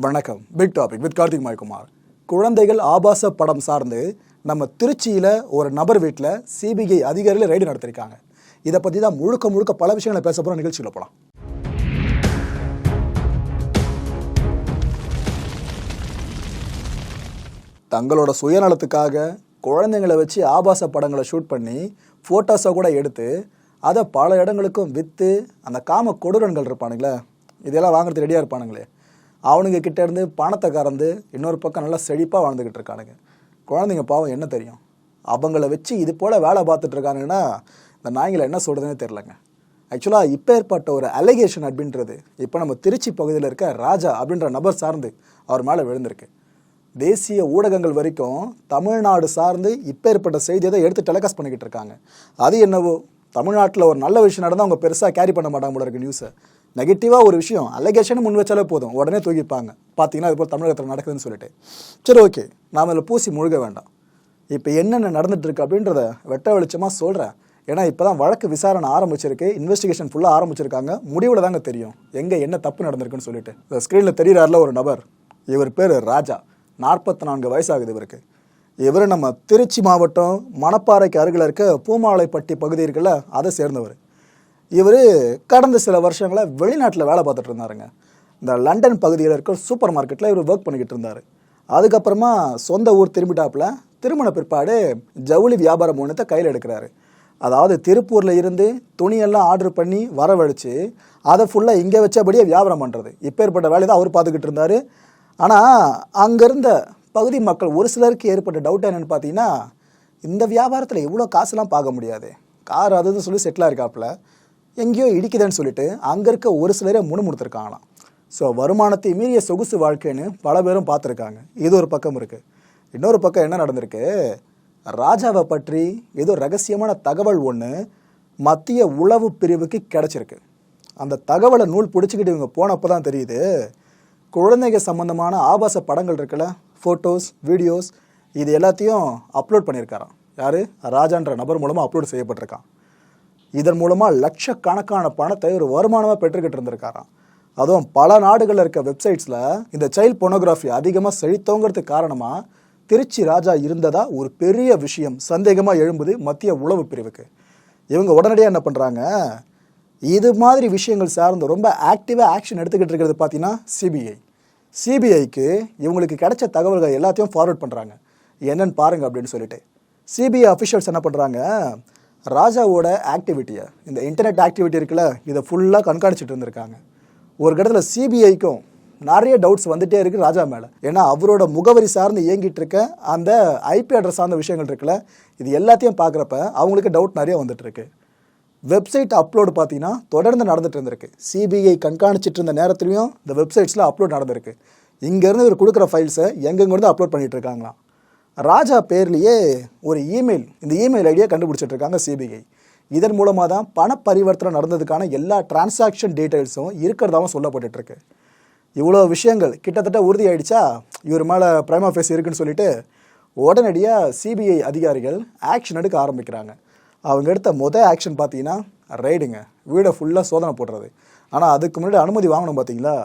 வணக்கம். Big topic with Karthik Maikumar. குழந்தைகள் ஆபாச படம் சார்ந்து நம்ம திருச்சியில் ஒரு நபர் வீட்டில் சிபிஐ அதிகாரிகள் ரைடு நடத்திருக்காங்க. இதை பற்றி தான் முழுக்க முழுக்க பல விஷயங்களை பேச போகிற நிகழ்ச்சியில் போகலாம் தங்களோட சுயநலத்துக்காக குழந்தைங்களை வச்சு ஆபாச படங்களை ஷூட் பண்ணி ஃபோட்டோஸை கூட எடுத்து அதை பல இடங்களுக்கும் விற்று அந்த காம கொடூரன்கள் இருப்பானுங்களே இதெல்லாம் வாங்குறதுக்கு ரெடியாக இருப்பானுங்களே. அவனுங்க கிட்டே இருந்து பணத்தை கறந்து இன்னொரு பக்கம் நல்லா செழிப்பாக வாழ்ந்துக்கிட்டு இருக்கானுங்க. குழந்தைங்க பாவம் என்ன தெரியும்? அவங்கள வச்சு இது போல் வேலை பார்த்துட்டு இருக்கானுங்கன்னா இந்த நாய்களை என்ன சொல்கிறதுனே தெரிலங்க ஆக்சுவலாக இப்போ ஏற்பட்ட ஒரு அலிகேஷன் அப்படின்றது இப்போ நம்ம திருச்சி பகுதியில் இருக்க ராஜா அப்படின்ற நபர் சார்ந்து அவர் மேலே விழுந்திருக்கு. தேசிய ஊடகங்கள் வரைக்கும் தமிழ்நாடு சார்ந்து இப்போ ஏற்பட்ட செய்தியை தான் எடுத்து டெலிகாஸ்ட் பண்ணிக்கிட்டு இருக்காங்க. அது என்னவோ? தமிழ்நாட்டில் ஒரு நல்ல விஷயம் நடந்தால் அவங்க பெருசாக கேரி பண்ண மாட்டாங்க போல இருக்கு நியூஸை நெகட்டிவாக ஒரு விஷயம் அலிகேஷன் முன் வச்சாலே போதும். உடனே தூக்கிப்பாங்க. பார்த்தீங்கன்னா இது போல் தமிழகத்தில் நடக்குதுன்னு சொல்லிட்டு. சரி ஓகே நாம் அதில் பூசி முழுக வேண்டாம். இப்போ என்னென்ன நடந்துட்டுருக்கு அப்படின்றத வெட்ட வெளிச்சமாக சொல்கிறேன் ஏன்னா இப்போ தான் வழக்கு விசாரணை ஆரம்பிச்சிருக்கு. இன்வெஸ்டிகேஷன் ஃபுல்லாக ஆரம்பிச்சிருக்காங்க. முடிவில் தாங்க தெரியும். எங்கே என்ன தப்பு நடந்திருக்குன்னு சொல்லிட்டு. இந்த ஸ்க்ரீனில் தெரிகிறாரில் ஒரு நபர். இவர் பேர் ராஜா. நாற்பத்தி நான்கு வயசாகுது இவருக்கு. இவர் நம்ம திருச்சி மாவட்டம் மணப்பாறைக்கு அருகில் இருக்க பூமாலைப்பட்டி பகுதி இருக்குல்ல அதை சேர்ந்தவர். இவர் கடந்த சில வருஷங்களாக வெளிநாட்டில் வேலை பார்த்துட்டு இருந்தாருங்க. இந்த லண்டன் பகுதியில் இருக்கிற சூப்பர் மார்க்கெட்டில் இவர் ஒர்க் பண்ணிக்கிட்டு இருந்தார். அதுக்கப்புறமா சொந்த ஊர் திரும்பிட்டாப்புல திருமண பிற்பாடு ஜவுளி வியாபாரம் ஒன்றத்தை கையில் எடுக்கிறாரு. அதாவது திருப்பூரில் இருந்து துணியெல்லாம் ஆர்டர் பண்ணி வரவழைச்சு அதை ஃபுல்லாக இங்கே வச்சபடியே வியாபாரம் பண்ணுறது இப்பேற்பட்ட வேலையை தான் அவர் பார்த்துக்கிட்டு இருந்தார். ஆனால் அங்கே இருந்த பகுதி மக்கள் ஒரு சிலருக்கு ஏற்பட்ட டவுட் என்னென்னு பார்த்தீங்கன்னா இந்த வியாபாரத்தில் இவ்வளோ காசுலாம் பார்க்க முடியாது. கார் அதுன்னு சொல்லி செட்டிலாக இருக்காப்புல எங்கேயோ இடிக்குதுன்னு சொல்லிட்டு அங்கே இருக்க ஒரு சிலரே முணுமுணுத்துருக்காங்களாம். ஸோ வருமானத்தை மீறிய சொகுசு வாழ்க்கைன்னு பல பேரும் பார்த்துருக்காங்க. இது ஒரு பக்கம் இருக்குது இன்னொரு பக்கம் என்ன நடந்திருக்கு? ராஜாவை பற்றி ஏதோ ரகசியமான தகவல் ஒன்று மத்திய உளவு பிரிவுக்கு கிடச்சிருக்கு. அந்த தகவலை நூல் பிடிச்சிக்கிட்டு இவங்க போனப்போ தான் தெரியுது. குழந்தைங்க சம்மந்தமான ஆபாச படங்கள் இருக்குல்ல ஃபோட்டோஸ் வீடியோஸ் இது எல்லாத்தையும் அப்லோட் பண்ணியிருக்காராம். யார்? ராஜான்ற நபர் மூலமாக அப்லோட் செய்யப்பட்டிருக்கான். இதன் மூலமாக லட்சக்கணக்கான பணத்தை ஒரு வருமானமாக பெற்றுக்கிட்டு இருந்திருக்காராம். அதுவும் பல நாடுகளில் இருக்க வெப்சைட்ஸில் இந்த சைல்ட் பொனோகிராஃபி அதிகமாக செழித்தோங்கிறதுக்கு காரணமாக திருச்சி ராஜா இருந்ததா ஒரு பெரிய விஷயம். சந்தேகமாக எழும்புது மத்திய உளவு பிரிவுக்கு. இவங்க உடனடியாக என்ன பண்ணுறாங்க இது மாதிரி விஷயங்கள் சார்ந்து ரொம்ப ஆக்டிவாக ஆக்ஷன் எடுத்துக்கிட்டு இருக்கிறது பார்த்தீங்கன்னா சிபிஐ சிபிஐக்கு இவங்களுக்கு கிடைச்ச தகவல்கள் எல்லாத்தையும் ஃபார்வர்ட் பண்ணுறாங்க என்னன்னு பாருங்கள் அப்படின்னு சொல்லிட்டு. சிபிஐ அஃபிஷியல்ஸ் என்ன பண்ணுறாங்க ராஜாவோட ஆக்டிவிட்டியை இந்த இன்டர்நெட் ஆக்டிவிட்டி இருக்குல்ல இதை ஃபுல்லாக கண்காணிச்சிட்டு இருந்திருக்காங்க. ஒரு கட்டத்தில் சிபிஐக்கும் நிறைய டவுட்ஸ் வந்துட்டே இருக்கு ராஜா மேலே. ஏன்னா அவரோட முகவரி சார்ந்து இயங்கிட்டு இருக்க அந்த ஐபி அட்ரஸ் சார்ந்த விஷயங்கள் இருக்குல்ல இது எல்லாத்தையும் பார்க்குறப்ப அவங்களுக்கு டவுட் நிறைய வந்துட்டு இருக்கு. வெப்சைட் அப்லோடு பார்த்தீங்கன்னா தொடர்ந்து நடந்துட்டு இருந்திருக்கு. சிபிஐ கண்காணிச்சிட்டு இருந்த நேரத்துலையும் இந்த வெப்சைட்ஸில் அப்லோட் நடந்திருக்கு. இங்கேருந்து இவர் கொடுக்குற ஃபைல்ஸை எங்கெங்கிருந்து அப்லோட் பண்ணிகிட்டு இருக்காங்களாம். ராஜா பேர்லேயே ஒரு இமெயில் இந்த இமெயில் ஐடியா கண்டுபிடிச்சிட்டு இருக்காங்க சிபிஐ இதன் மூலமாக தான் பண பரிவர்த்தனை நடந்ததுக்கான எல்லா டிரான்சாக்ஷன் டீட்டெயில்ஸும் இருக்கிறதாவும் சொல்லப்பட்டுட்டு இவ்வளோ விஷயங்கள் கிட்டத்தட்ட உறுதி ஆயிடுச்சா? இவர் மேலே பிரைமா ஃபேஸ் இருக்குன்னு சொல்லிட்டு உடனடியாக சிபிஐ அதிகாரிகள் ஆக்ஷன் எடுக்க ஆரம்பிக்கிறாங்க. அவங்க எடுத்த மொதல் ஆக்ஷன் பார்த்தீங்கன்னா ரைடுங்க வீடை ஃபுல்லாக சோதனை போடுறது. ஆனால் அதுக்கு முன்னாடி அனுமதி வாங்கணும் பார்த்தீங்களா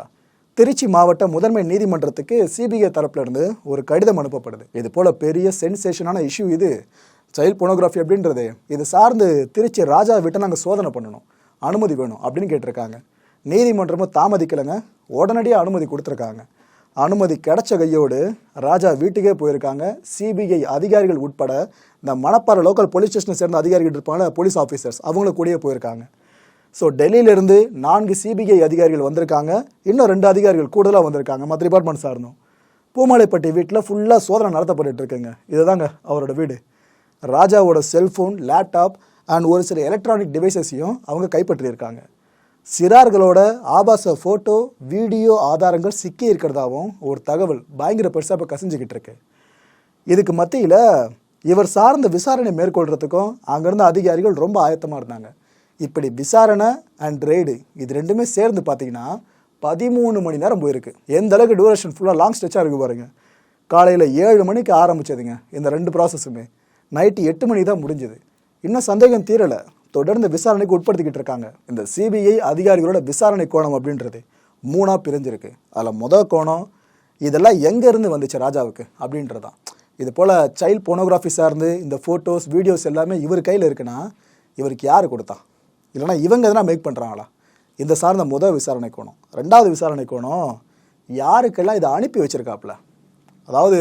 திருச்சி மாவட்ட முதன்மை நீதிமன்றத்துக்கு சிபிஐ தரப்பிலிருந்து ஒரு கடிதம் அனுப்பப்படுது. இது போல பெரிய சென்சேஷனான இஷ்யூ இது. சைல்ட் போனோகிராஃபி அப்படின்றது. இது சார்ந்து திருச்சி ராஜா விட்டு நாங்கள் சோதனை பண்ணணும். அனுமதி வேணும் அப்படின்னு கேட்டிருக்காங்க. நீதிமன்றமும் தாமதிக்கலைங்க. உடனடியாக அனுமதி கொடுத்துருக்காங்க. அனுமதி கிடைச்ச கையோடு ராஜா வீட்டுக்கே போயிருக்காங்க. சிபிஐ அதிகாரிகள் உட்பட இந்த மணப்பாறை லோக்கல் போலீஸ் ஸ்டேஷனை சேர்ந்த அதிகாரிகள் இருப்பாங்க போலீஸ் ஆஃபீஸர்ஸ் அவங்கள கூடயே போயிருக்காங்க. ஸோ டெல்லியிலேருந்து நான்கு சிபிஐ அதிகாரிகள் வந்திருக்காங்க. இன்னும் ரெண்டு அதிகாரிகள் கூடுதலாக வந்திருக்காங்க. மற்ற டிபார்ட்மெண்ட் சார்ந்தும் பூமாலைப்பட்டி வீட்டில் ஃபுல்லாக சோதனை நடத்தப்பட்டு இருக்குங்க. இதுதாங்க அவரோட வீடு. ராஜாவோட செல்ஃபோன் லேப்டாப் அண்ட் ஒரு சில எலக்ட்ரானிக் டிவைசஸையும் அவங்க கைப்பற்றியிருக்காங்க. சிறார்களோட ஆபாச ஃபோட்டோ வீடியோ ஆதாரங்கள் சிக்கி இருக்கிறதாவும் ஒரு தகவல் பயங்கர பெருசாக இப்போ கசிஞ்சுக்கிட்டு இருக்கு. இதுக்கு மத்தியில் இவர் சார்ந்த விசாரணை மேற்கொள்கிறதுக்கும் அங்கேருந்து அதிகாரிகள் ரொம்ப ஆயத்தமாக இருந்தாங்க. இப்படி விசாரணை அண்ட் ரெய்டு இது ரெண்டுமே சேர்ந்து பார்த்தீங்கன்னா பதிமூணு மணி நேரம் போயிருக்கு. எந்த அளவுக்கு டூரேஷன் ஃபுல்லாக லாங் ஸ்ட்ரெச்சாக இருக்கு பாருங்க. காலையில் ஏழு மணிக்கு ஆரம்பிச்சதுங்க இந்த ரெண்டு ப்ராசஸுமே நைட்டு எட்டு மணி தான் முடிஞ்சது. இன்னும் சந்தேகம் தீரலை. தொடர்ந்து விசாரணைக்கு உட்படுத்திக்கிட்டு இருக்காங்க. இந்த சிபிஐ அதிகாரிகளோட விசாரணை கோணம் அப்படின்றது மூணாக பிரிஞ்சிருக்கு. அதில் மொதல் கோணம் இதெல்லாம் எங்கேருந்து வந்துச்சு ராஜாவுக்கு அப்படின்றதான் இது போல் சைல்ட் போனோகிராஃபி சார்ந்து இந்த ஃபோட்டோஸ் வீடியோஸ் எல்லாமே இவர் கையில் இருக்குன்னா இவருக்கு யார் கொடுத்தா? இல்லைனா இவங்க எதனா மேக் பண்ணுறாங்களா இந்த சார்ந்த முதல் விசாரணை கோணம். ரெண்டாவது விசாரணை கோணம் யாருக்கெல்லாம் இதை அனுப்பி வச்சிருக்காப்புல? அதாவது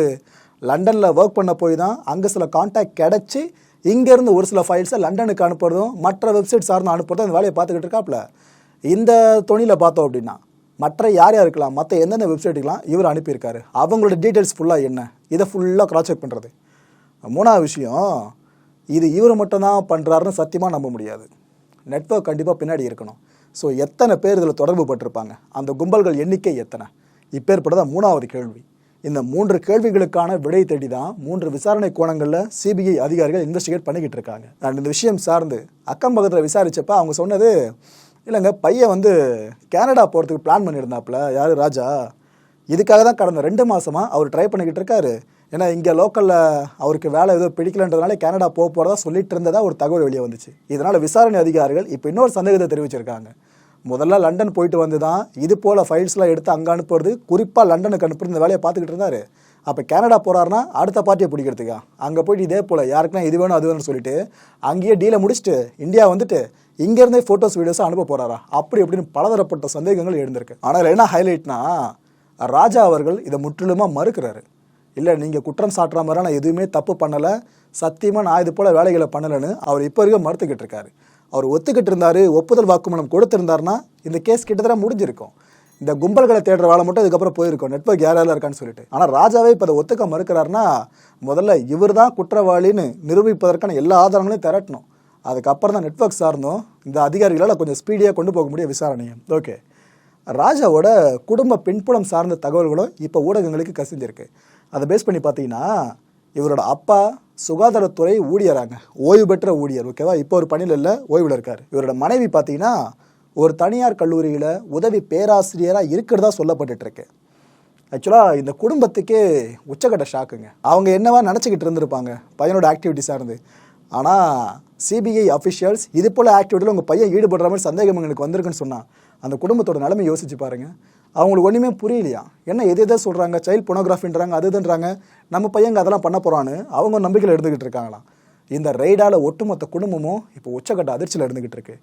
லண்டனில் ஒர்க் பண்ண போய் தான் அங்கே சில காண்டாக்ட் கிடச்சி இங்கேருந்து ஒரு சில ஃபைல்ஸை லண்டனுக்கு அனுப்புறதும் மற்ற வெப்சைட் சார்ந்து அனுப்புறதும் அந்த வேலையை பார்த்துக்கிட்டு இருக்காப்புல? இந்த தொழிலில் பார்த்தோம் அப்படின்னா மற்ற யார் யார் இருக்கலாம் மற்ற எந்தெந்த வெப்சைட்டுக்கெலாம் இவர் அனுப்பியிருக்காரு? அவங்களோட டீட்டெயில்ஸ் ஃபுல்லாக என்ன? இதை ஃபுல்லாக க்ராஸ் செக் பண்ணுறது மூணாவது விஷயம் இது இவர் மட்டும்தான் பண்ணுறாருன்னு சத்தியமாக நம்ப முடியாது. நெட்வொர்க் கண்டிப்பாக பின்னாடி இருக்கணும். ஸோ எத்தனை பேர் இதில் தொடர்பு பட்டிருப்பாங்க? அந்த கும்பல்கள் எண்ணிக்கை எத்தனை? இப்பேற்பட்டதான் மூணாவது கேள்வி. இந்த மூன்று கேள்விகளுக்கான விடை தேடி தான் மூன்று விசாரணை கோணங்களில் சிபிஐ அதிகாரிகள் இன்வெஸ்டிகேட் பண்ணிக்கிட்டு இருக்காங்க. நான் இந்த விஷயம் சார்ந்து அக்கம் பக்கத்தில் விசாரித்தப்ப அவங்க சொன்னது இல்லைங்க பையன் வந்து கனடா போகிறதுக்கு பிளான் பண்ணியிருந்தாப்புல யார் ராஜா? இதுக்காக தான் கடந்த ரெண்டு மாதமாக அவர் ட்ரை பண்ணிக்கிட்டு இருக்காரு. ஏன்னா இங்கே லோக்கலில் அவருக்கு வேலை ஏதோ பிடிக்கலன்றதுனால கனடா போக போகிறதா சொல்லிட்டு இருந்ததா ஒரு தகவல் வெளியே வந்துச்சு. இதனால் விசாரணை அதிகாரிகள் இப்போ இன்னொரு சந்தேகத்தை தெரிவிச்சிருக்காங்க. முதல்ல லண்டன் போயிட்டு வந்து தான் இது போல் ஃபைல்ஸ்லாம் எடுத்து அங்கே அனுப்புறது குறிப்பாக லண்டனுக்கு அனுப்புறது இந்த வேலையை பார்த்துக்கிட்டு இருந்தார். அப்போ கனடா போகிறாருன்னா அடுத்த பார்ட்டியை பிடிக்கிறதுக்கா? அங்கே போயிட்டு இதே போல் யாருக்குன்னா இது வேணும் அது வேணும்னு சொல்லிட்டு அங்கேயே டீலை முடிச்சுட்டு இந்தியா வந்துட்டு இங்கேருந்தே ஃபோட்டோஸ் வீடியோஸ் அனுப்ப போகிறாரா அப்படி இப்படின்னு பலதரப்பட்ட சந்தேகங்கள் எழுந்திருக்கு. ஆனால் என்ன ஹைலைட்னா ராஜா அவர்கள் இதை முற்றிலுமாக மறுக்கிறாரு. இல்லை நீங்கள் குற்றம் சாட்டுற மாதிரி நான் எதுவுமே தப்பு பண்ணலை. சத்தியமாக நான் இது போல் வேலைகளை பண்ணலைன்னு அவர் இப்போ வரைக்கும் மறுத்துக்கிட்டு இருக்காரு. அவர் ஒத்துக்கிட்டு இருந்தார் ஒப்புதல் வாக்குமூலம் கொடுத்துருந்தாருன்னா இந்த கேஸ் கிட்டத்தட்ட முடிஞ்சிருக்கும். இந்த கும்பல்களை தேடுற வேலை மட்டும் அதுக்கப்புறம் போயிருக்கோம். நெட்வொர்க் யாரால இருக்கான்னு சொல்லிட்டு. ஆனால் ராஜாவே இப்போ அதை ஒத்துக்க மறுக்கிறாருன்னா முதல்ல இவர் தான் குற்றவாளின்னு நிரூபிப்பதற்கான எல்லா ஆதாரங்களையும் திரட்டணும். அதுக்கப்புறம் தான் நெட்வொர்க் சார்ந்தும் இந்த அதிகாரிகளால் கொஞ்சம் ஸ்பீடியாக கொண்டு போக முடியும் விசாரணையை. ஓகே ராஜாவோட குடும்ப பின்புலம் சார்ந்த தகவல்களும் இப்போ ஊடகங்களுக்கு கசிஞ்சிருக்கு அதை பேஸ் பண்ணி பார்த்தீங்கன்னா இவரோட அப்பா சுகாதாரத்துறை ஊழியராங்க. ஓய்வு பெற்ற ஊழியர் ஓகேவா இப்போ ஒரு பணியில் இல்லை ஓய்வில் இருக்கார். இவரோட மனைவி பார்த்தீங்கன்னா ஒரு தனியார் கல்லூரியில் உதவி பேராசிரியராக இருக்கிறதா சொல்லப்பட்டுருக்கு ஆக்சுவலாக இந்த குடும்பத்துக்கே உச்சக்கட்ட ஷாக்குங்க அவங்க என்னவா நினச்சிக்கிட்டு இருந்திருப்பாங்க? பையனோட ஆக்டிவிட்டி சார்ந்து. ஆனால் சிபிஐ அஃபிஷியல்ஸ் இது போல் ஆக்டிவிட்டியில் உங்கள் பையன் ஈடுபடுற மாதிரி சந்தேகம் எங்களுக்கு வந்திருக்குன்னு சொன்னால் அந்த குடும்பத்தோட நிலைமை யோசிச்சு பாருங்கள் அவங்களுக்கு ஒன்றுமே புரியலையா? என்ன எது எதை சொல்கிறாங்க சைல்ட் பொனோகிராஃபின்றாங்க அது இதுன்றாங்க? நம்ம பையங்க அதெல்லாம் பண்ண போகிறான்னு அவங்க நம்பிக்கையில் இருந்துக்கிட்டு இருக்காங்களாம் இந்த ரெய்டால் ஒட்டுமொத்த குடும்பமும் இப்போ உச்சக்கட்ட அதிர்ச்சியில் இருந்துக்கிட்டு இருக்கு.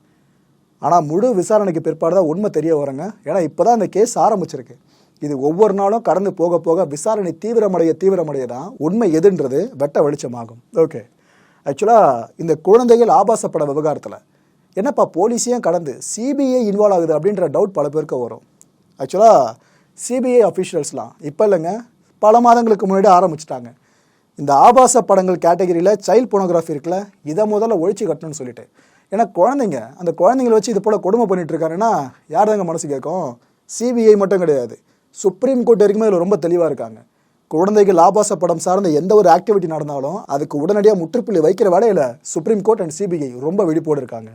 ஆனால் முழு விசாரணைக்கு பிற்பாடு தான் உண்மை தெரிய வருங்க. ஏன்னா இப்போ தான் இந்த கேஸ் ஆரம்பிச்சிருக்கு. இது ஒவ்வொரு நாளும் கடந்து போக போக விசாரணை தீவிரமடைய தீவிரமடைய தான் உண்மை எதுன்றது வெட்ட வெளிச்சமாகும். ஓகே ஆக்சுவலாக இந்த குழந்தைகள் ஆபாசப்பட விவகாரத்தில். என்னப்பா போலீஸையும் கடந்து? சிபிஐ இன்வால்வ் ஆகுது அப்படின்ற டவுட் பல பேருக்கு வரும். ஆக்சுவலாக சிபிஐ அஃபீஷியல்ஸ்லாம் இப்போ இல்லைங்க பல மாதங்களுக்கு முன்னாடி ஆரம்பிச்சிட்டாங்க. இந்த ஆபாச படங்கள் கேட்டகரியில் சைல்ட் போனோகிராஃபி இருக்குல்ல இதை முதல்ல ஒழிச்சு கட்டணும்னு சொல்லிட்டு. ஏன்னா குழந்தைங்க அந்த குழந்தைங்களை வச்சு இது போல் கொடுமை பண்ணிட்டு இருக்காருன்னா யார் தாங்க மனசு கேட்கும்? சிபிஐ மட்டும் கிடையாது. சுப்ரீம் கோர்ட் வரைக்குமே இதில் ரொம்ப தெளிவாக இருக்காங்க. குழந்தைகள் ஆபாச படம் சார்ந்த எந்த ஒரு ஆக்டிவிட்டி நடந்தாலும் அதுக்கு உடனடியாக முற்றுப்புள்ளி வைக்கிற வேலையில் சுப்ரீம் கோர்ட் அண்ட் சிபிஐ ரொம்ப விழிப்போடு இருக்காங்க.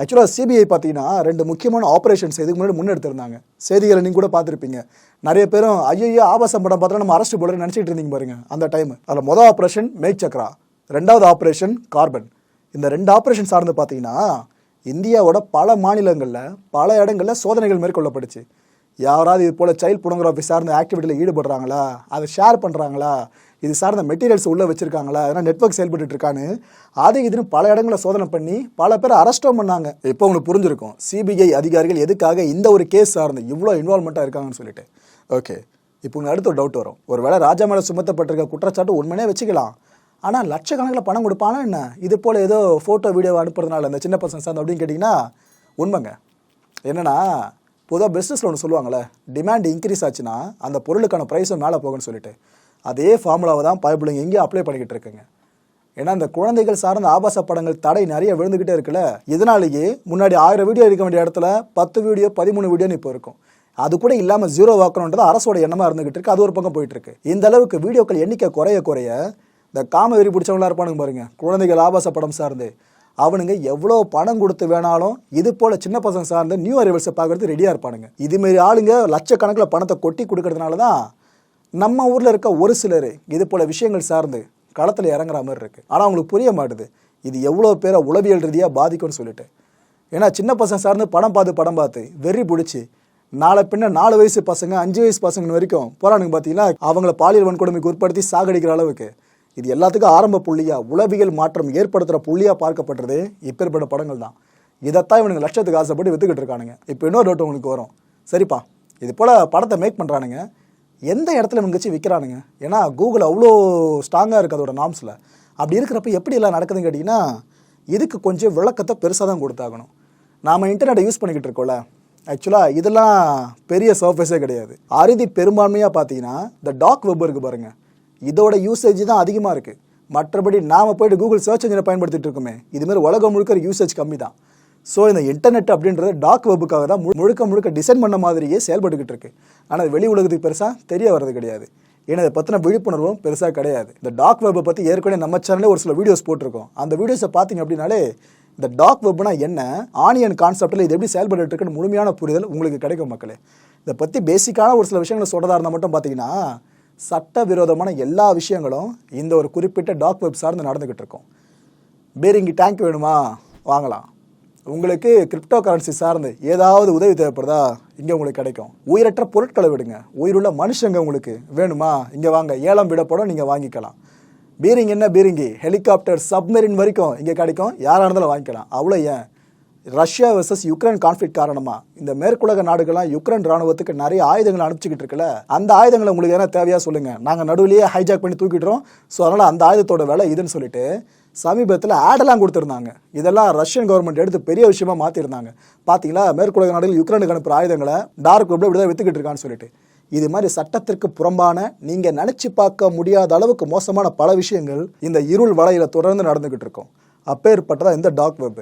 ஆக்சுவலாக சிபிஐ பார்த்தீங்கன்னா ரெண்டு முக்கியமான ஆப்ரேஷன்ஸ் இதுக்கு முன்னாடி முன்னெடுத்திருந்தாங்க. செய்திகளை நீங்கள் கூட பார்த்துருப்பீங்க. நிறைய பேரும் ஐயோ ஆபாசம் படம் பார்த்தா நம்ம அரெஸ்ட் போடுறேன்னு நினச்சிட்டு இருந்தீங்க பாருங்க அந்த டைம் அதில் மொதல் ஆப்ரேஷன் மேக் சக்ரா ரெண்டாவது ஆப்ரேஷன் கார்பன். இந்த ரெண்டு ஆப்ரேஷன் சார்ந்து பார்த்தீங்கன்னா இந்தியாவோட பல மாநிலங்களில் பல இடங்களில் சோதனைகள் மேற்கொள்ளப்படுச்சு யாராவது இது போல் சைல்ட் pornography சார்ந்த ஆக்டிவிட்டியில் ஈடுபடுறாங்களா? அதை ஷேர் பண்ணுறாங்களா இது சார்ந்த மெட்டீரியல்ஸ் உள்ளே வச்சுருக்காங்களா? அதனால் நெட்வொர்க் செயல்பட்டு இருக்கான்னு அது இதுன்னு பல இடங்களில் சோதனை பண்ணி பல பேர் அரெஸ்ட்டும் பண்ணாங்க. இப்போ உங்களுக்கு புரிஞ்சிருக்கும். சிபிஐ அதிகாரிகள் எதுக்காக இந்த ஒரு கேஸ் சார்ந்து இவ்வளோ இன்வால்மெண்ட்டாக இருக்காங்கன்னு சொல்லிட்டு. ஓகே இப்போ உங்களுக்கு அடுத்த ஒரு டவுட் வரும். ஒரு வேளை ராஜா மேலே சுமத்தப்பட்டிருக்க குற்றச்சாட்டு உண்மையே வச்சுக்கலாம். ஆனால் லட்சக்கணக்கில் பணம் கொடுப்பானா என்ன? இது போல் ஏதோ ஃபோட்டோ வீடியோ அனுப்புறதுனால இந்த சின்ன பசங்க சார்ந்து அப்படின்னு கேட்டிங்கன்னா உண்மைங்க. என்னன்னா பொதுவாக பிஸ்னஸில் ஒன்று சொல்லுவாங்கள்ல டிமாண்ட் இன்க்ரீஸ் ஆச்சுன்னா அந்த பொருளுக்கான ப்ரைஸும் மேலே போகும்னு சொல்லிட்டு. அதே ஃபார்முலாவை தான் பைபிளுங்க எங்கேயும் அப்ளை பண்ணிக்கிட்டு இருக்குங்க. ஏன்னா இந்த குழந்தைகள் சார்ந்த ஆபாச படங்கள் தடை நிறைய விழுந்துக்கிட்டே இருக்குல்ல இதனாலேயே முன்னாடி ஆயிரம் வீடியோ இருக்க வேண்டிய இடத்துல பத்து வீடியோ பதிமூணு வீடியோன்னு இப்போ இருக்கும். அது கூட இல்லாமல் ஜீரோ ஆக்கணுன்றது அரசோட எண்ணமாக இருந்துகிட்டு இருக்கு. அது ஒரு பக்கம் போயிட்டு இருக்கு. இந்த அளவுக்கு வீடியோக்கள் எண்ணிக்கை குறைய குறைய இந்த காம வெறி பிடிச்சவங்களா இருப்பானுங்க பாருங்க. குழந்தைகள் ஆபாச படம் சார்ந்து. அவனுங்க எவ்வளோ பணம் கொடுத்து வேணாலும் இது போல சின்ன பசங்க சார்ந்து நியூ அரைவல்ஸை பார்க்கறது ரெடியாக இருப்பானுங்க. இதுமாரி ஆளுங்க லட்சக்கணக்கில் பணத்தை கொட்டி கொடுக்கறதுனால தான் நம்ம ஊரில் இருக்க ஒரு சிலர் இது போல விஷயங்கள் சார்ந்து களத்தில் இறங்குற மாதிரி இருக்குது ஆனால் அவங்களுக்கு புரிய மாட்டுது. இது எவ்வளோ பேரை உளவியல் ரீதியாக பாதிக்கும்னு சொல்லிட்டு. ஏன்னா சின்ன பசங்க சார்ந்து படம் பார்த்து படம் பார்த்து வெறி பிடிச்சி நாளை பின்ன நாலு வயசு பசங்க அஞ்சு வயசு பசங்க வரைக்கும் போராணுங்க பார்த்தீங்கன்னா அவங்கள பாலியல் வன்கொடுமைக்கு உட்படுத்தி சாகடிக்கிற அளவுக்கு. இது எல்லாத்துக்கும் ஆரம்ப புள்ளியா உளவியல் மாற்றம் ஏற்படுத்துகிற புள்ளியாக பார்க்கப்படுறது இப்பேற்பட்ட படங்கள் தான். இதைத்தான் இவனுக்கு லட்சத்துக்கு ஆசைப்பட்டு வித்துக்கிட்டு இருக்கானுங்க. இப்போ இன்னொரு டவுட் உங்களுக்கு வரும். சரிப்பா இது போல் படத்தை மேக் பண்ணுறானுங்க எந்த இடத்துல இவங்க வச்சு விற்கிறானுங்க ஏன்னா கூகுள் அவ்வளோ ஸ்ட்ராங்காக இருக்குது அதோட நாம்ஸில் அப்படி இருக்கிறப்ப எப்படி எல்லாம் நடக்குதுன்னு கேட்டிங்கன்னா இதுக்கு கொஞ்சம் விளக்கத்தை பெருசாக தான் கொடுத்தாகணும். நாம் இன்டர்நெட்டை யூஸ் பண்ணிக்கிட்டு இருக்கோம்ல. ஆக்சுவலாக இதெல்லாம் பெரிய சர்ஃபேஸே கிடையாது. அறுதி பெரும்பான்மையாக பார்த்தீங்கன்னா இந்த டாக் வெப் இருக்குது பாருங்கள் இதோட யூசேஜ் தான் அதிகமாக இருக்குது மற்றபடி நாம் போயிட்டு கூகுள் சர்ச் இன்ஜினை பயன்படுத்திட்டு இருக்கோமே இதுமாரி உலகம் முழுக்க யூசேஜ் கம்மி தான் ஸோ இந்த இன்டர்நெட் அப்படின்றது டாக் வெப்புக்காக தான் மு- முழுக்க முழுக்க டிசைன் பண்ண மாதிரியே செயல்பட்டுக்கிட்டு இருக்கு. ஆனால் வெளி உலகத்துக்கு பெருசாக தெரிய வர்றது கிடையாது. ஏன்னா இதை பற்றின விழிப்புணர்வும் பெருசாக கிடையாது. இந்த டாக் வெப்பை பற்றி ஏற்கனவே நம்ம சேனலே ஒரு சில வீடியோஸ் போட்டிருக்கோம். அந்த வீடியோஸை பார்த்தீங்க அப்படின்னாலே இந்த டாக் வெப்னா என்ன ஆனியன் கான்செப்டில் இது எப்படி செயல்பட்டு இருக்குன்னு முழுமையான புரிதல் உங்களுக்கு கிடைக்கும் மக்களே. இதை பற்றி பேசிக்கான ஒரு சில விஷயங்களை சொல்கிறதா இருந்தால் மட்டும் பார்த்தீங்கன்னா சட்டவிரோதமான எல்லா விஷயங்களும் இந்த ஒரு குறிப்பிட்ட டாக் வெப் சார்ந்து நடந்துக்கிட்டு இருக்கும் பேரிங்கி டேங்க் வேணுமா? வாங்கலாம். உங்களுக்கு கிரிப்டோ கரன்சி சார்ந்து ஏதாவது உதவி தேவைப்படுதா? இங்கே உங்களுக்கு கிடைக்கும். உயிரற்ற பொருட்களை விடுங்க. உயிருள்ள மனுஷங்க உங்களுக்கு வேணுமா? இங்கே வாங்க. ஏலம் விடப்படும் நீங்கள் வாங்கிக்கலாம். பீரிங் என்ன பீரிங்கி? ஹெலிகாப்டர் சப்மெரின் வரைக்கும் இங்கே கிடைக்கும். யாராக இருந்தாலும் வாங்கிக்கலாம். அவ்வளோ ஏன்? ரஷ்யா வெர்சஸ் யுக்ரைன் கான்ஃப்ளிக் காரணமா? இந்த மேற்குலக நாடுகள்லாம் யுக்ரைன் ராணுவத்துக்கு நிறைய ஆயுதங்களை அனுப்பிச்சிக்கிட்டு இருக்குல்ல? அந்த ஆயுதங்களை உங்களுக்கு எதனா தேவையா சொல்லுங்க. நாங்கள் நடுவிலேயே ஹைஜாக் பண்ணி தூக்கிடுறோம். ஸோ அதனால் அந்த ஆயுதத்தோட விலை இதுன்னு சொல்லிட்டு சமீபத்தில் ஆடெல்லாம் கொடுத்துருந்தாங்க. இதெல்லாம் ரஷ்யன் கவர்மெண்ட் எடுத்து பெரிய விஷயமா மாற்றிருந்தாங்க பார்த்தீங்களா மேற்குலக நாடுகள் யுக்ரைனுக்கு அனுப்புகிற ஆயுதங்களை டார்க் வெப்ல இப்படி தான் வித்துக்கிட்டு இருக்கான்னு சொல்லிட்டு. இது மாதிரி சட்டத்திற்கு புறம்பான நீங்கள் நினச்சி பார்க்க முடியாத அளவுக்கு மோசமான பல விஷயங்கள் இந்த இருள் வலையில் தொடர்ந்து நடந்துகிட்டு இருக்கும். அப்பேற்பட்டதான் இந்த டாக் வெப்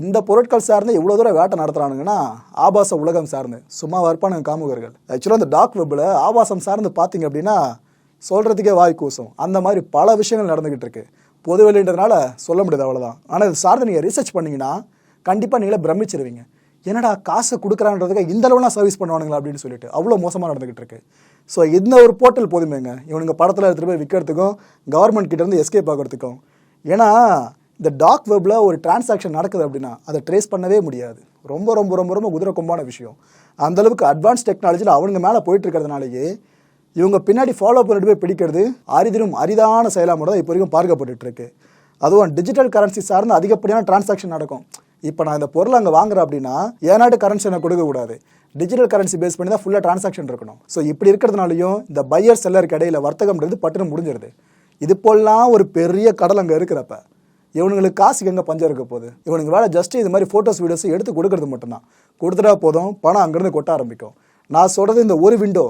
இந்த பொருட்கள் சார்ந்து இவ்வளோ தூரம் வேட்டை நடத்துறானுங்கன்னா ஆபாச உலகம் சார்ந்து. சும்மா வர்ப்பானுங்க காமுகர்கள். ஆக்சுவலாக இந்த டாக் வெப்பில் ஆபாசம் சார்ந்து பார்த்தீங்க அப்படின்னா சொல்கிறதுக்கே வாய் கூசும். அந்த மாதிரி பல விஷயங்கள் நடந்துக்கிட்டு இருக்கு. பொதுவெளின்றதுனால சொல்ல முடியாது அவ்வளோதான் ஆனால் இது சார்ந்து நீங்கள் ரிசர்ச் பண்ணிங்கன்னா கண்டிப்பாக நீங்களே பிரமிச்சிருவீங்க. என்னடா காசு கொடுக்குறான்றதுக்கு இந்த அளவுலாம் சர்வீஸ் பண்ணுவானுங்களா அப்படின்னு சொல்லிட்டு அவ்வளோ மோசமாக நடந்துகிட்டு இருக்கு. ஸோ இந்த ஒரு போர்ட்டல் போதுமேங்க. இவனுங்க படத்தில் எடுத்துகிட்டு போய் விற்கிறதுக்கும் கவர்மெண்ட் கிட்டேருந்து எஸ்கேப் ஆகிறதுக்கும். ஏன்னா இந்த டாக் வெப்பில் ஒரு டிரான்சாக்ஷன் நடக்குது அப்படின்னா அதை ட்ரேஸ் பண்ணவே முடியாது. ரொம்ப ரொம்ப ரொம்ப ரொம்ப குதிரை கொம்பான விஷயம் அந்தளவுக்கு அட்வான்ஸ் டெக்னாலஜியில் அவனுங்க மேலே போயிட்டு இருக்கிறதுனாலேயே இவங்க பின்னாடி ஃபாலோ பண்ணிட்டு போய் பிடிக்கிறது அரிதினும் அரிதான செயலாக மட்டும் தான் இப்போ வரைக்கும் பார்க்கப்பட்டுட்டு இருக்கு அதுவும் டிஜிட்டல் கரன்சி சார்ந்து அதிகப்படியான டிரான்சாக்ஷன் நடக்கும். இப்போ நான் இந்த பொருள் அங்கே வாங்குறேன் அப்படின்னா ஏ நாட்டு கரன்சி எனக்கு கொடுக்கக்கூடாது டிஜிட்டல் கரன்சி பேஸ் பண்ணி தான் ஃபுல்லாக டிரான்சாக்ஷன் இருக்கணும். ஸோ இப்படி இருக்கிறதுனாலையும் இந்த பையர் செல்லருக்கு இடையில வர்த்தகம்ன்றது பட்டுன்னு முடிஞ்சிருது. இது போலாம் ஒரு பெரிய கடல் அங்கே இருக்கிறப்ப. இவனுங்களுக்கு காசுக்கு எங்கே பஞ்சம் இருக்க போகுது? இவனுக்கு வேலை ஜஸ்ட் இது மாதிரி ஃபோட்டோஸ் வீடியோஸ் எடுத்து கொடுக்கறது மட்டும்தான். கொடுத்துட்டா போதும் பணம் அங்கேருந்து கொட்ட ஆரம்பிக்கும். நான் சொல்கிறது இந்த ஒரு விண்டோ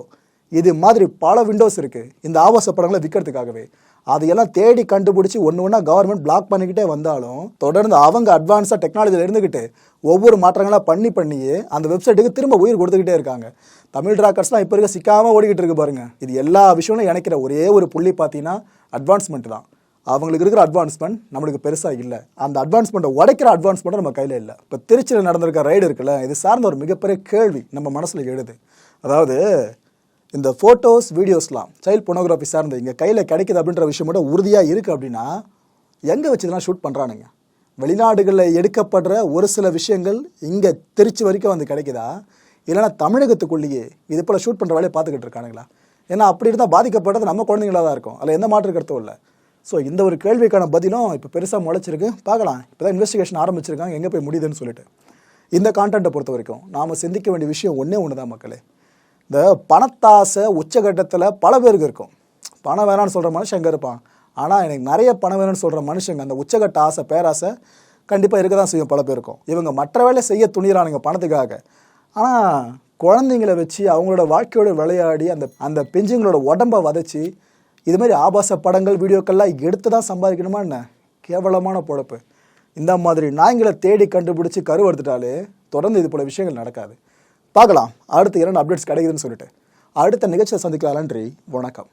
இது மாதிரி பல விண்டோஸ் இருக்குது இந்த ஆபாச படங்களை விற்கிறதுக்காகவே அதையெல்லாம் தேடி கண்டுபிடிச்சி ஒன்று ஒன்றா கவர்மெண்ட் பிளாக் பண்ணிக்கிட்டே வந்தாலும் தொடர்ந்து அவங்க அட்வான்ஸாக டெக்னாலஜியில் இருந்துக்கிட்டு ஒவ்வொரு மாற்றங்களாக பண்ணி பண்ணியே அந்த வெப்சைட்டுக்கு திரும்ப உயிர் கொடுத்துக்கிட்டே இருக்காங்க. தமிழ் ட்ராக்கர்ஸ்லாம் இப்போ இருக்க சிக்காமல் ஓடிக்கிட்டு இருக்கு பாருங்கள் இது எல்லா விஷயமும் இணைக்கிற ஒரே ஒரு புள்ளி பார்த்தீங்கன்னா அட்வான்ஸ்மெண்ட் தான். அவங்களுக்கு இருக்கிற அட்வான்ஸ்மெண்ட் நம்மளுக்கு பெருசாக இல்லை. அந்த அட்வான்ஸ்மெண்ட்டை உடைக்கிற அட்வான்ஸ்மெண்ட்டை நம்ம கையில் இல்லை. இப்போ திருச்சியில் நடந்திருக்க ரைடு இருக்குல்ல இது சார்ந்த ஒரு மிகப்பெரிய கேள்வி நம்ம மனசில் எழுது. அதாவது இந்த ஃபோட்டோஸ் வீடியோஸ்லாம் சைல்ட் பொனோகிராஃபி சார்ந்து இங்கே கையில் கிடைக்குது அப்படின்ற விஷயம் மட்டும் உறுதியாக இருக்குது அப்படின்னா எங்கே வச்சு இதெல்லாம் ஷூட் பண்ணுறானுங்க வெளிநாடுகளில் எடுக்கப்படுற ஒரு சில விஷயங்கள் இங்கே திருச்சி வரைக்கும் வந்து கிடைக்குதா? இல்லைன்னா தமிழகத்துக்குள்ளேயே இது போல் ஷூட் பண்ணுற வேலையை பார்த்துக்கிட்டு இருக்கானுங்களா? ஏன்னா அப்படி இருந்தால் பாதிக்கப்படுறது நம்ம குழந்தைங்களாக தான் இருக்கும். அதில் எந்த மாற்று கருத்தும் இல்லை. ஸோ இந்த ஒரு கேள்விக்கான பதிலும் இப்போ பெருசாக முளைச்சிருக்கு. பார்க்கலாம். இப்போ தான் இன்வெஸ்டிகேஷன் ஆரம்பிச்சிருக்காங்க. எங்கே போய் முடியுதுன்னு சொல்லிட்டு. இந்த கான்டென்ட்டை பொறுத்த வரைக்கும் நாம் சிந்திக்க வேண்டிய விஷயம் ஒன்றே ஒன்று தான் மக்களே. இந்த பணத்தாசை உச்சகட்டத்தில் பல பேருக்கு இருக்கும். பணம் வேணான்னு சொல்கிற மனுஷன் எங்கே இருப்பான்? ஆனால் எனக்கு நிறைய பணம் வேணும்னு சொல்கிற மனுஷங்க அந்த உச்சகட்ட ஆசை பேராசை கண்டிப்பாக இருக்க தான் செய்யும் பல பேருக்கும் இவங்க மற்ற வேலை செய்ய துணிகிறானுங்க பணத்துக்காக. ஆனால் குழந்தைங்களை வச்சு அவங்களோட வாழ்க்கையோட விளையாடி அந்த அந்த பெஞ்சுங்களோட உடம்பை வதைச்சி இது மாதிரி ஆபாச படங்கள் வீடியோக்கள்லாம் எடுத்து தான் சம்பாதிக்கணுமா என்ன? கேவலமான பொழப்பு. இந்த மாதிரி நாய்களை தேடி கண்டுபிடிச்சி கருவெடுத்துட்டாலே தொடர்ந்து இது போல விஷயங்கள் நடக்காது. பார்க்கலாம். அடுத்து இரண்டு அப்டேட்ஸ் கிடைக்குதுன்னு சொல்லிட்டு. அடுத்த நிகழ்ச்சியை சந்திக்கலாம். நன்றி. வணக்கம்.